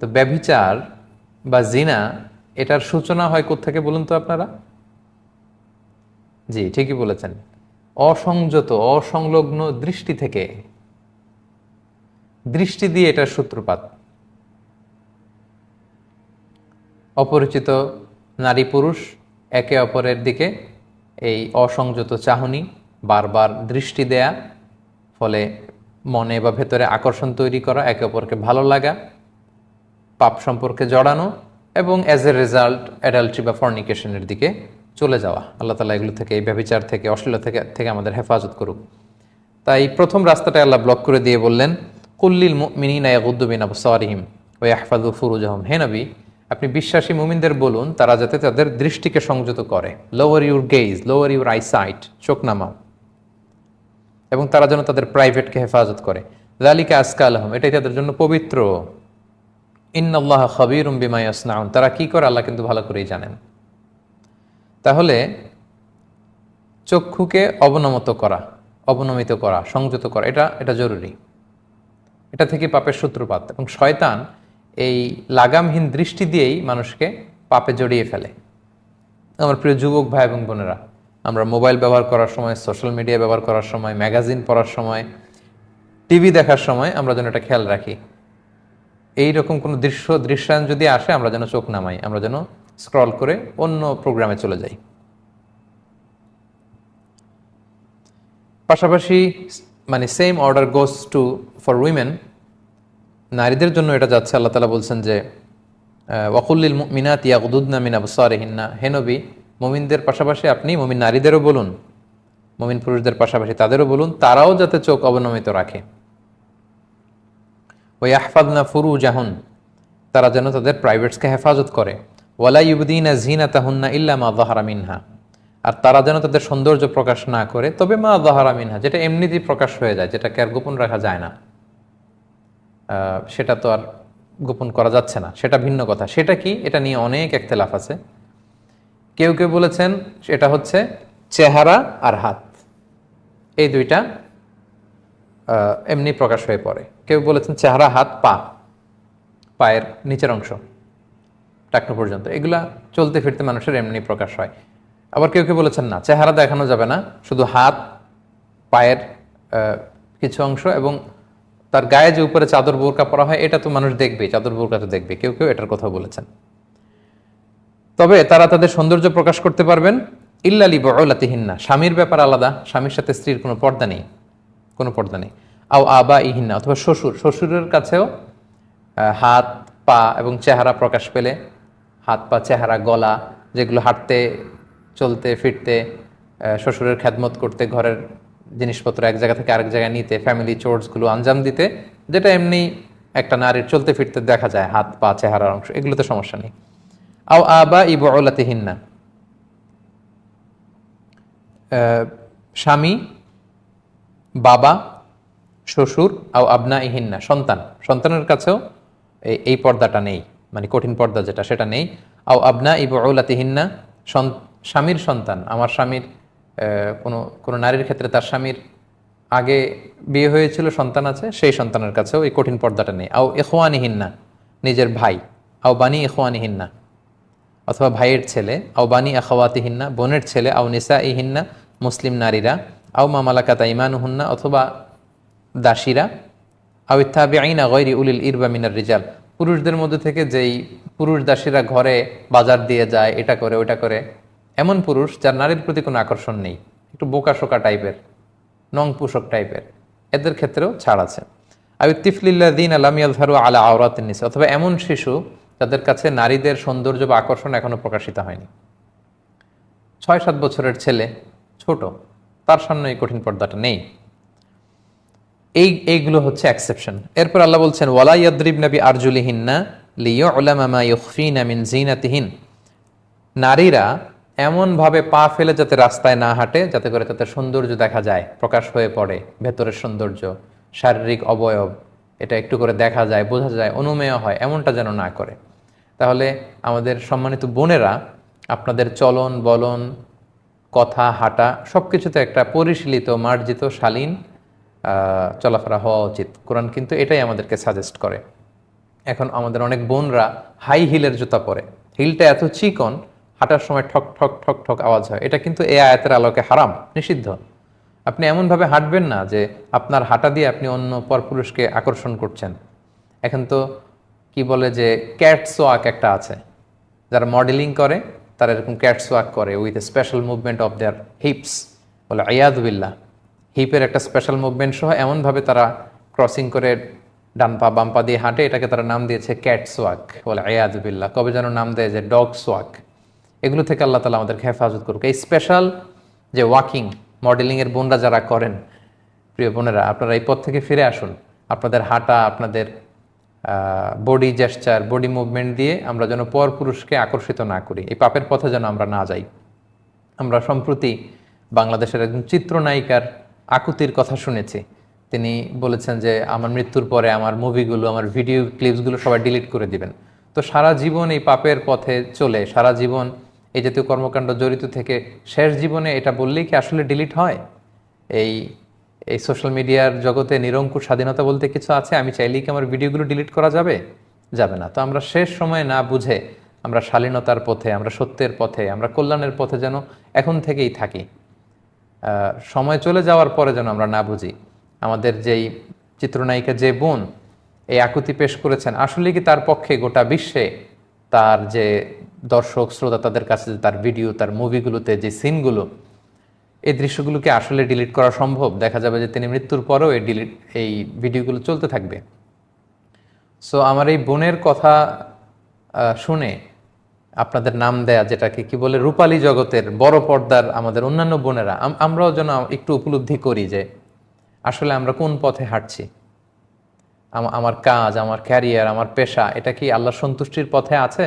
তো ব্যভিচার বা জিনা, এটার সূচনা হয় কোত্থেকে বলুন তো আপনারা? জি, ঠিকই বলেছেন। অসংযত, অসংলগ্ন দৃষ্টি থেকে। দৃষ্টি দিয়ে এটার সূত্রপাত। অপরিচিত নারী পুরুষ একে অপরের দিকে এই অসংযত চাহনি, বারবার দৃষ্টি দেয়া, ফলে মনে বা ভেতরে আকর্ষণ তৈরি করা, একে অপরকে ভালো লাগা পাপ সম্পর্কে জড়ানো এবং অ্যাজ এ রেজাল্ট অ্যাডাল্ট্রি বা ফর্নিকেশনের দিকে চলে যাওয়া। আল্লাহ তালা এগুলো থেকে, এই ব্যবিচার থেকে, অশ্লীলতা থেকে থেকে আমাদের হেফাজত করুক। তাই প্রথম রাস্তাটা আল্লাহ ব্লক করে দিয়ে বললেন কুল্লিল মিনিনা ইয়াগুদ্দুবিন আবু সারিহিম ও ইয়াহফাদু ফুরুজাহম। হে নবী, আপনি বিশ্বাসী মুমিনদের বলুন, তারা যাতে তাদের দৃষ্টিকে সংযত করে। Lower your gaze lower your eyesight চোখ নামাও। এবং তারা যেন তাদের প্রাইভেটকে হেফাজত করে। লালিকা আজকা আলহম এটাই তাদের জন্য পবিত্র। ইন্নআল্লাহ খবির বিমাই আসনাউন তারা কি করে? আল্লাহ কিন্তু ভালো করেই জানেন। তাহলে চক্ষুকে অবনমত করা, অবনমিত করা, সংযত করা, এটা এটা জরুরি। এটা থেকে পাপের সূত্রপাত। এবং শয়তান এই লাগামহীন দৃষ্টি দিয়েই মানুষকে পাপে জড়িয়ে ফেলে। আমার প্রিয় যুবক ভাই এবং বোনেরা, আমরা মোবাইল ব্যবহার করার সময়, সোশ্যাল মিডিয়া ব্যবহার করার সময়, ম্যাগাজিন পড়ার সময়, টিভি দেখার সময় আমরা যেন এটা খেয়াল রাখি। এই রকম কোনো দৃশ্য, দৃশ্যায়ন যদি আসে, আমরা যেন চোখ নামাই, আমরা যেন স্ক্রল করে অন্য প্রোগ্রামে চলে যাই। পাশাপাশি মানে same order goes to for women নারীদের জন্য এটা যাচ্ছে, আল্লাহ তালা বলছেন যে ওয়াকুল্লিল মিনাত ইয়াকুদুদ্না মিন আবসারিহিন্না। হে নবী, মমিনদের পাশাপাশি আপনি, মমিন নারীদেরও বলুন, মমিন পুরুষদের পাশাপাশি তাদেরও বলুন, তারাও যাতে চোখ অবনমিত রাখে। ওই আহফাদনা ফুরু জাহুন তারা যেন তাদের প্রাইভেটসকে হেফাজত করে। ওয়ালা ইউবদিনা জিনা তাহুন্না ইল্লা মা দাহারা মিনহা, আর তারা যেন তাদের সৌন্দর্য প্রকাশ না করে, তবে মা দাহারা মিনহা, যেটা এমনিতেই প্রকাশ হয়ে যায়, যেটাকে আর গোপন রাখা যায় না। সেটা তো আর গোপন করা যাচ্ছে না, সেটা ভিন্ন কথা। সেটা কি? এটা নিয়ে অনেক একতেলাফ আছে। কেউ কেউ বলেছেন, এটা হচ্ছে চেহারা আর হাত। এই দুইটা এমনি প্রকাশ হয়ে পড়ে। কেউ বলেছেন চেহারা, হাত, পা, পায়ের নিচের অংশ, টাকনো পর্যন্ত। এগুলা চলতে ফিরতে মানুষের এমনি প্রকাশ হয়। আবার কেউ কেউ বলেছেন না, চেহারা দেখানো যাবে না, শুধু হাত, পায়ের কিছু অংশ এবং তার গায়ে যে উপরে চাদর বোরকা পরা হয়, এটা তো মানুষ দেখবে চাদর বোরকা তো দেখবে কেউ কেউ এটার কথা বলেছেন। তবে তারা তাদের সৌন্দর্য প্রকাশ করতে পারবেন ইল্লালি বলাতিহিন্না স্বামীর ব্যাপার আলাদা, স্বামীর সাথে স্ত্রীর কোনো পর্দা নেই, কোনো পর্দা নেই। আও আবা ইহিন্না অথবা শ্বশুর। শ্বশুরের কাছেও হাত, পা এবং চেহারা প্রকাশ পেলে, হাত, পা, চেহারা, গলা যেগুলো হাঁটতে, চলতে, ফিরতে শ্বশুরের খ্যাদমত করতে, ঘরের জিনিসপত্র এক জায়গা থেকে আরেক জায়গায় নিতে ফ্যামিলি চোর্সগুলো আঞ্জাম দিতে, যেটা এমনি একটা নারীর চলতে ফিরতে দেখা যায়, হাত, পা, চেহারার অংশ, এগুলোতে সমস্যা নেই। আও আবা ইবলাতিহিন্না স্বামী, বাবা শ্বশুর আও আবনা ইহিন্না সন্তান। সন্তানের কাছেও এই- পর্দাটা নেই মানে কঠিন পর্দা যেটা, সেটা নেই। আও আবনা ইবলাতিহিন্না স্বামীর সন্তান। আমার স্বামীর কোনো কোনো নারীর ক্ষেত্রে তার স্বামীর আগে বিয়ে হয়েছিল, সন্তান আছে, সেই সন্তানের কাছেও এই কঠিন পর্দাটা নেই। আও এখোয়ানিহিন্না নিজের ভাই। আও বানি এখোয়ানিহিন্না অথবা ভাইয়ের ছেলে। আও বানি আখাওয়াতিহিন্না, বোনের ছেলে। আও নিসা ইহিন্না মুসলিম নারীরা। আও মামালাকাতা ইমানুহুন্না, অথবা দাসীরা। আও ইত্তাবি আইনা গৈরি উলিল ইরবা মিনার রিজাল। পুরুষদের মধ্যে থেকে যেই পুরুষ দাসীরা ঘরে বাজার দিয়ে যায়, এটা করে ওটা করে, এমন পুরুষ যার নারীর প্রতি কোনো আকর্ষণ নেই। একটু বোকা শোকা টাইপের নং পুষক টাইপের, এদের ক্ষেত্রেও ছাড় আছে। আবি তিফলিল্লা দিন আলামিয়াল ধরু আলা আওরাত নিসা, অথবা এমন শিশু যাদের কাছে নারীদের সৌন্দর্য বা আকর্ষণ এখনও প্রকাশিত হয়নি। ছয় সাত বছরের ছেলে, ছোট, তার সামনে এই কঠিন পর্দাটা নেই। এই, এইগুলো হচ্ছে এক্সেপশন এরপর আল্লাহ বলছেন, ওয়ালা ইয়াদ্রিব নবী আরজুলিহিন্না লিও ওলামামা ইউফিনা মিন জিনাতিহিন নারীরা এমনভাবে পা ফেলে যাতে রাস্তায় না হাঁটে, যাতে করে তাদের সৌন্দর্য দেখা যায়, প্রকাশ হয়ে পড়ে, ভেতরের সৌন্দর্য, শারীরিক অবয়ব, এটা একটু করে দেখা যায়, বোঝা যায়, অনুমেয় হয়, এমনটা যেন না করে। তাহলে আমাদের সম্মানিত বোনেরা, আপনাদের চলন, বলন, কথা, হাঁটা সব কিছুতে একটা পরিশীলিত, মার্জিত, শালীন চলাফেরা হওয়া উচিত। কোরআন কিন্তু এটাই আমাদেরকে সাজেস্ট করে। এখন আমাদের অনেক বোনরা হাই হিলের জুতা পরে। হিলটা এত চিকন, হাঁটার সময় ঠক ঠক ঠক ঠক আওয়াজ হয়। এটা কিন্তু এ আয়াতের আলোকে হারাম, নিষিদ্ধ। আপনি এমনভাবে হাঁটবেন না যে আপনার হাঁটা দিয়ে আপনি অন্য পরপুরুষকে আকর্ষণ করছেন। এখন তো কি বলে যে ক্যাটস ওয়াক একটা আছে। যারা মডেলিং করে, তারা এরকম ক্যাটস ওয়াক করে with a special movement of their hips বলে আয়াদুবিল্লাহ হিপের একটা স্পেশাল মুভমেন্ট সহ এমনভাবে তারা ক্রসিং করে ডান পা, বাম পা দিয়ে হাঁটে, এটাকে তারা নাম দিয়েছে ক্যাট সোয়াক বলে আয়াদুবিল্লাহ কবে যেন নাম দেয় যে ডগ সোয়াক এগুলো থেকে আল্লাহ তালা আমাদেরকে হেফাজত করুক। এই স্পেশাল যে ওয়াকিং মডেলিংয়ের বোনরা যারা করেন, প্রিয় বোনেরা, আপনারা এই পথ থেকে ফিরে আসুন। আপনাদের হাঁটা, আপনাদের বডি জেস্টার বডি মুভমেন্ট দিয়ে আমরা যেন পর পুরুষকে আকর্ষিত না করি। এই পাপের পথে যেন আমরা না যাই। আমরা সম্প্রতি বাংলাদেশের একজন চিত্রনায়িকার আকুতির কথা শুনেছি। তিনি বলেছেন যে, আমার মৃত্যুর পরে আমার মুভিগুলো, আমার ভিডিও ক্লিপসগুলো সবাই ডিলিট করে দিবেন। তো সারা জীবন এই পাপের পথে চলে, সারা জীবন এই জাতীয় কর্মকাণ্ড জড়িত থেকে শেষ জীবনে এটা বললেই কি আসলে ডিলিট হয়? এই এই সোশ্যাল মিডিয়ার জগতে নিরঙ্কুশ স্বাধীনতা বলতে কিছু আছে? আমি চাইলেই কি আমার ভিডিওগুলো ডিলিট করা যাবে? যাবে না। তো আমরা শেষ সময়ে না বুঝে আমরা শালীনতার পথে, আমরা সত্যের পথে, আমরা কল্যাণের পথে যেন এখন থেকেই থাকি। সময় চলে যাওয়ার পরে যেন আমরা না বুঝি। আমাদের যেই চিত্রনায়িকা যে বোন, এই আকুতি পেশ করেছেন, আসলে কি তার পক্ষে গোটা বিশ্বে তার যে দর্শক, শ্রোতা তাদের কাছে তার ভিডিও, তার মুভিগুলোতে যে সিনগুলো, এই দৃশ্যগুলোকে আসলে ডিলিট করা সম্ভব? দেখা যাবে যে তিনি মৃত্যুর পরেও এই ডিলিট, এই ভিডিওগুলো চলতে থাকবে। সো আমার এই বোনের কথা শুনে আপনাদের নাম দেয়া, যেটাকে কি বলে, রূপালী জগতের বড় পর্দার আমাদের অন্যান্য বোনেরা আমরাও যেন একটু উপলব্ধি করি যে আসলে আমরা কোন পথে হাঁটছি। আমার কাজ, আমার ক্যারিয়ার, আমার পেশা, এটা কি আল্লাহ সন্তুষ্টির পথে আছে?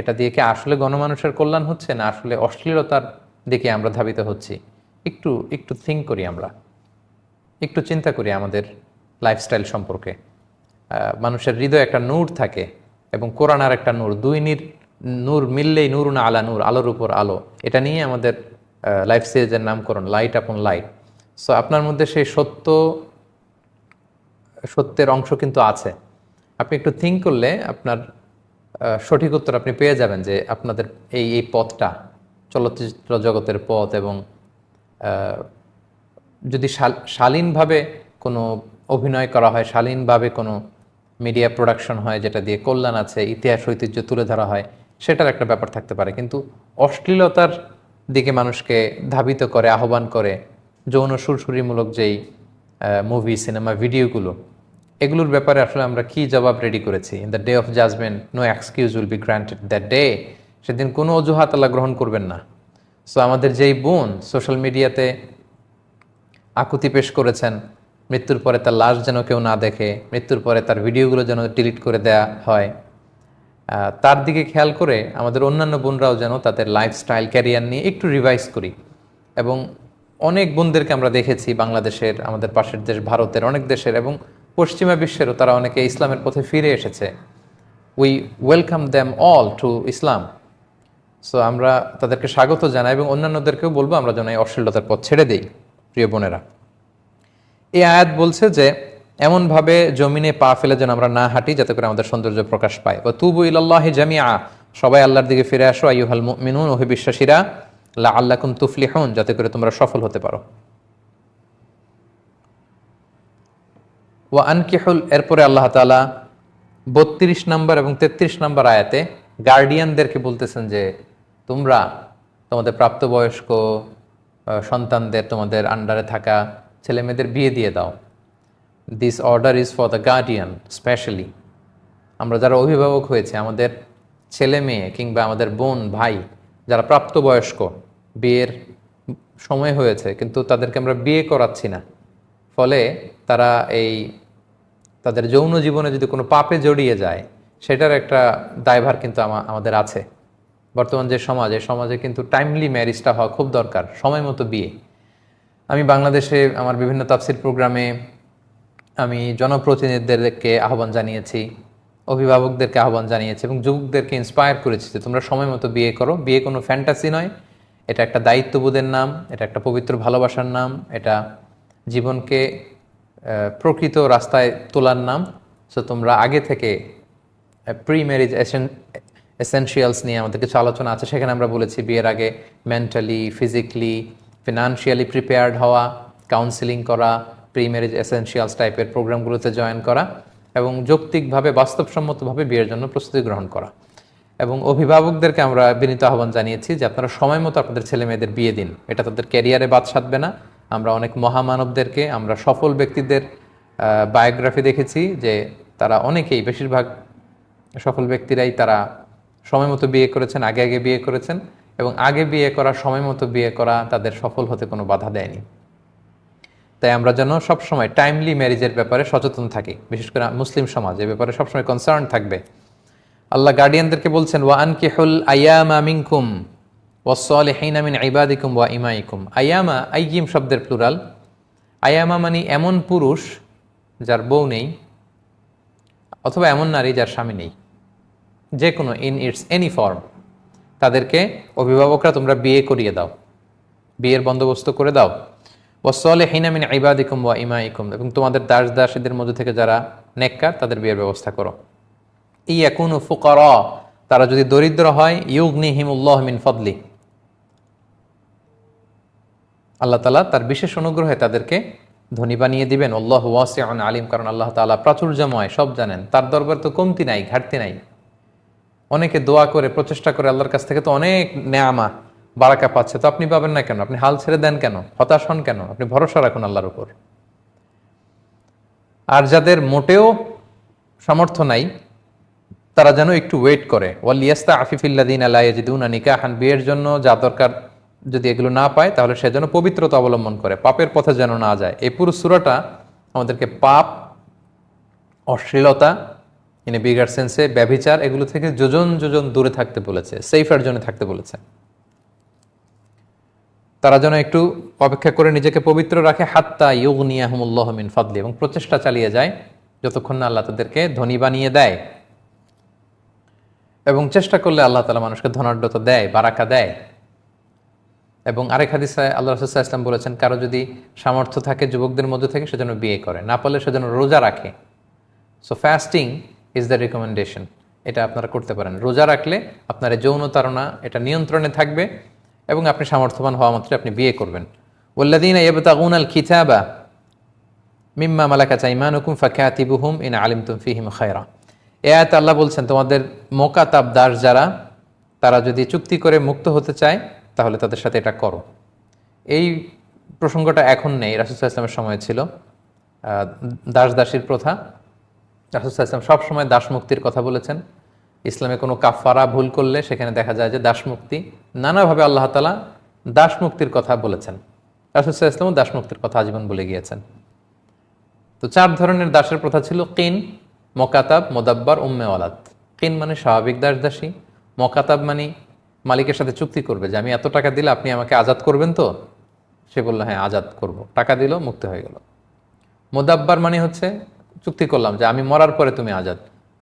এটা দিয়ে কি আসলে গণমানুষের কল্যাণ হচ্ছে না আসলে অশ্লীলতার দিকে আমরা ধাবিত হচ্ছি? একটু একটু থিঙ্ক করি আমরা। একটু চিন্তা করি আমাদের লাইফস্টাইল সম্পর্কে। মানুষের হৃদয়ে একটা নূর থাকে এবং কোরআন আর একটা নূর, দুই নির নূর মিললেই নূর না আলা নূর, আলোর উপর আলো। এটা নিয়ে আমাদের লাইফ সিরিজের নামকরণ লাইট আপন লাইট সো আপনার মধ্যে সেই সত্য, সত্যের অংশ কিন্তু আছে। আপনি একটু থিঙ্ক করলে আপনার সঠিক উত্তর আপনি পেয়ে যাবেন যে আপনাদের এই এই পথটা, চলচ্চিত্র জগতের পথ এবং যদি শাল- শালীনভাবে কোনো অভিনয় করা হয়, শালীনভাবে কোনো মিডিয়া প্রোডাকশন হয়, যেটা দিয়ে কল্যাণ আছে, ইতিহাস, ঐতিহ্য তুলে ধরা হয় সেটার একটা ব্যাপার থাকতে পারে। কিন্তু অশ্লীলতার দিকে মানুষকে ধাবিত করে, আহ্বান করে, যৌন সুরসুরিমূলক যেই মুভি সিনেমা ভিডিওগুলো এগুলোর ব্যাপারে আসলে আমরা কি জবাব রেডি করেছি? In the day of judgement no excuse will be granted that day সেদিন কোনো অজুহাত আল্লাহ গ্রহণ করবেন না। সো আমাদের যেই বোন সোশ্যাল মিডিয়াতে আকুতি পেশ করেছেন, মৃত্যুর পরে তার লাশ যেন কেউ না দেখে, মৃত্যুর পরে তার ভিডিওগুলো যেন ডিলিট করে দেয়া হয়। তার দিকে খেয়াল করে আমাদের অন্যান্য বোনরাও যেন তাদের লাইফস্টাইল ক্যারিয়ার নিয়ে একটু রিভাইজ করি। এবং অনেক বোনদেরকে আমরা দেখেছি বাংলাদেশের, আমাদের পাশের দেশ ভারতের, অনেক দেশের এবং পশ্চিমা বিশ্বেরও তারা অনেকে ইসলামের পথে ফিরে এসেছে। We welcome them all to Islam so আমরা তাদেরকে স্বাগত জানাই এবং অন্যান্যদেরকেও বলব আমরা যেন এই অশ্লীলতার পথ ছেড়ে দিই, প্রিয় বোনেরা। এই আয়াত বলছে যে এমনভাবে জমিনে পা ফেলে যেন আমরা না হাঁটি, যাতে করে আমাদের সৌন্দর্য প্রকাশ পায়। ও তুবু ইলাল্লাহি জামিয়া সবাই আল্লাহর দিকে ফিরে আসো, আইয়ুহাল মুমিনুন, ওহে বিশ্বাসীরা। লা আল্লাকুম তুফলিহুন, যাতে করে তোমরা সফল হতে পারো। ওয়া আনকিহুল, এরপরে আল্লাহ তাআলা বত্রিশ নম্বর এবং তেত্রিশ নম্বর আয়াতে গার্ডিয়ানদেরকে বলতেছেন যে, তোমরা তোমাদের প্রাপ্তবয়স্ক সন্তানদের তোমাদের আন্ডারে থাকা ছেলে মেয়েদের বিয়ে দিয়ে দাও। This order is for the guardian specially আমরা যারা অভিভাবক হয়েছে, আমাদের ছেলে মেয়ে কিংবা আমাদের বোন, ভাই, যারা প্রাপ্তবয়স্ক, বিয়ের সময় হয়েছে, কিন্তু তাদেরকে আমরা বিয়ে করাচ্ছি না। ফলে তারা এই তাদের যৌন জীবনে যদি কোনো পাপে জড়িয়ে যায়, সেটার একটা দায়ভার কিন্তু আমা- আমাদের আছে। বর্তমান যে সমাজ, এই সমাজে কিন্তু টাইমলি ম্যারিজটা হওয়া খুব দরকার, সময় মতো বিয়ে। আমি বাংলাদেশে আমার বিভিন্ন তাফসির প্রোগ্রামে আমি জনপ্রতিনিধিদেরকে আহ্বান জানিয়েছি, অভিভাবকদেরকে আহ্বান জানিয়েছি এবং যুবকদেরকে ইন্সপায়ার করেছি যে তোমরা সময় মতো বিয়ে করো। বিয়ে কোনো ফ্যান্টাসি নয়। এটা একটা দায়িত্ববোধের নাম, এটা একটা পবিত্র ভালোবাসার নাম, এটা জীবনকে প্রকৃত রাস্তায় তোলার নাম। সো তোমরা আগে থেকে প্রি ম্যারিজ এসেনশিয়ালস নিয়ে আমাদের কিছু আলোচনা আছে। সেখানে আমরা বলেছি বিয়ের আগে মেন্টালি ফিজিক্যালি ফিনান্সিয়ালি প্রিপেয়ার্ড হওয়া কাউন্সিলিং করা প্রি ম্যারেজ এসেনশিয়ালস টাইপের প্রোগ্রামগুলোতে জয়েন করা এবং যৌক্তিকভাবে, বাস্তবসম্মতভাবে বিয়ের জন্য প্রস্তুতি গ্রহণ করা। এবং অভিভাবকদেরকে আমরা বিনীত আহ্বান জানিয়েছি যে আপনারা সময় মতো আপনাদের ছেলে মেয়েদের বিয়ে দিন। এটা তাদের ক্যারিয়ারে বাদ সাধবে না। আমরা অনেক মহামানবদেরকে, আমরা সফল ব্যক্তিদের বায়োগ্রাফি দেখেছি যে তারা অনেকেই, বেশিরভাগ সফল ব্যক্তিরাই তারা সময় মতো বিয়ে করেছেন, আগে আগে বিয়ে করেছেন এবং আগে বিয়ে করা, সময় মতো বিয়ে করা তাদের সফল হতে কোনো বাধা দেয়নি। তাই আমরা যেন সবসময় টাইমলি ম্যারেজের ব্যাপারে সচেতন থাকি। বিশেষ করে মুসলিম সমাজ এ ব্যাপারে সবসময় কনসার্ন থাকবে। আল্লাহ গার্ডিয়ানদেরকে বলছেন, ওয়া আনকিহুল আয়ামা মিনকুম ওয়াসলিহিনা মিন ইবাদিকুম ওয়া ইমাইকুম। আয়ামা, আইয়িম শব্দের প্লুরাল আয়ামা মানে এমন পুরুষ যার বউ নেই অথবা এমন নারী যার স্বামী নেই। যে কোনো ইন ইটস এনি ফর্ম তাদেরকে অভিভাবকরা তোমরা বিয়ে করিয়ে দাও। বিয়ের বন্দোবস্ত করে দাও। ওয়াসলে হিনামিন ইবাদিকুম ওয়া ইমাইকুম। এবং তোমাদের দাস দাসীদের মধ্যে থেকে যারা নেককার, তাদের বিয়ের ব্যবস্থা করো। ই এখন ফুকর, তারা যদি দরিদ্র হয় ইউগনি হিমুল্লাহ মিন ফদলি। আল্লাহ তালা তার বিশেষ অনুগ্রহে তাদেরকে ধনী বানিয়ে দিবেন। আল্লাহ ওয়াসিআন আলিম, কারণ আল্লাহ তালা প্রাচুর্যময়, সব জানেন। তার দরবার তো কমতি নাই, ঘাটতি নাই। অনেকে দোয়া করে, প্রচেষ্টা করে, আল্লাহর কাছ থেকে তো অনেক নেয়ামা বারাকা পাচ্ছে। তো আপনি পাবেন না কেন? আপনি হাল ছেড়ে দেন কেন? হতাশ হন কেন? আপনি ভরসা রাখুন আল্লাহর উপর। আর যাদের মোটেও সামর্থ্য নাই, তারা যেন একটু ওয়েট করে। ওয়াল ইয়াস্তা আফিফিল্লাদিন আলাইজিদুন নিকাহান। বিয়ের জন্য যা দরকার যদি এগুলো না পায়, তাহলে সে যেন পবিত্রতা অবলম্বন করে। পাপের পথে যেন না যায়। এই পুরো সুরাটা আমাদেরকে পাপ, অশ্লীলতা ইন বিগার সেন্সে ব্যভিচার, এগুলো থেকে যোজন যোজন দূরে থাকতে বলেছে। সেফার জন্য থাকতে বলেছে। তারা যেন একটু অপেক্ষা করে নিজেকে পবিত্র রাখে, হাত্তা ইউগ নিয়াহমুল্লাহ মিন ফাদলি এবং প্রচেষ্টা চালিয়ে যায় যতক্ষণ না আল্লাহ তাদেরকে ধনী বানিয়ে দেয়। এবং চেষ্টা করলে আল্লাহ তালা মানুষকে ধনাঢ্যতা দেয়, বারাকা দেয়। এবং আরেক হাদিসায় আল্লাহ রসুল্লাহ ইসলাম বলেছেন, কারও যদি সামর্থ্য থাকে, যুবকদের মধ্যে থেকে সেজন্য বিয়ে করে, না পারলে সেজন্য রোজা রাখে। So fasting is the recommendation এটা আপনারা করতে পারেন। রোজা রাখলে আপনার এই যৌন তাড়না এটা নিয়ন্ত্রণে থাকবে। এবং আপনি সামর্থ্যবান হওয়া মাত্র আপনি বিয়ে করবেন। ওল্লাদিন এবতাগুন আল খিতাবা মিম্মা মালাকা চাইমান চাইমানুকুম ফাকিয়াতিবুহুম ইন আলিম তুম ফিহিম খায়রা। এ আয়াত আল্লাহ বলছেন, তোমাদের মোকাতাব দাস যারা, তারা যদি চুক্তি করে মুক্ত হতে চায়, তাহলে তাদের সাথে এটা করো। এই প্রসঙ্গটা এখন নেই রাসুসাহ ইসলামের সময় ছিল। দাস দাসীর প্রথা। রাসুসাহ ইসলাম সবসময় দাস মুক্তির কথা বলেছেন। ইসলামে কোনো কাফারা ভুল করলে সেখানে দেখা যায় যে দাসমুক্তি, নানাভাবে আল্লাহ তালা দাস মুক্তির কথা বলেছেন। রাসুসাহ ইসলামও দাস মুক্তির কথা আজীবন বলে গিয়েছেন। তো চার ধরনের দাসের প্রথা ছিল কিন, মকাতাব, মোদাব্বার, উম্মে ওয়ালাদ। কিন মানে স্বাভাবিক দাস দাসী মকাতাব মানে মালিকের সাথে চুক্তি করবে যে আমি এত টাকা দিলে আপনি আমাকে আজাদ করবেন তো? সে বলল হ্যাঁ আজাদ করব। টাকা দিল, মুক্ত হয়ে গেল। মোদাব্বার মানে হচ্ছে, চুক্তি করলাম যে আমি মরার পরে তুমি আজাদ।